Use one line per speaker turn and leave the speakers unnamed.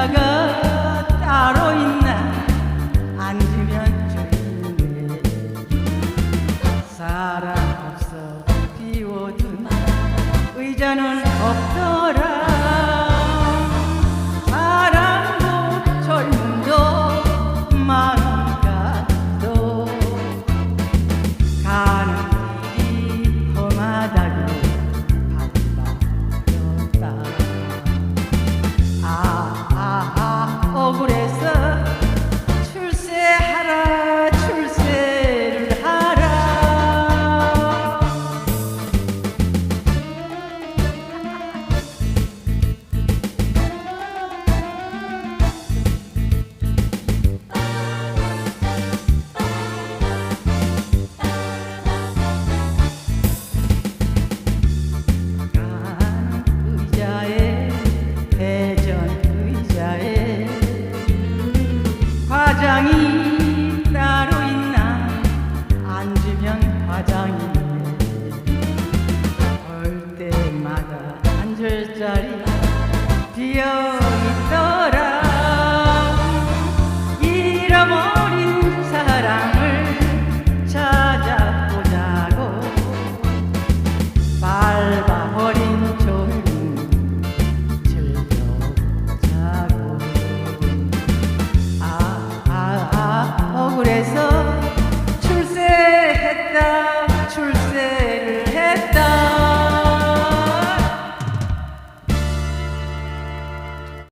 자가 따로 있나? 앉으면 좋은데 사람 없어 비워둔 의자는 없어 화장이 따로 있나? 앉으면 화장인데 때마다 앉을 자리 비어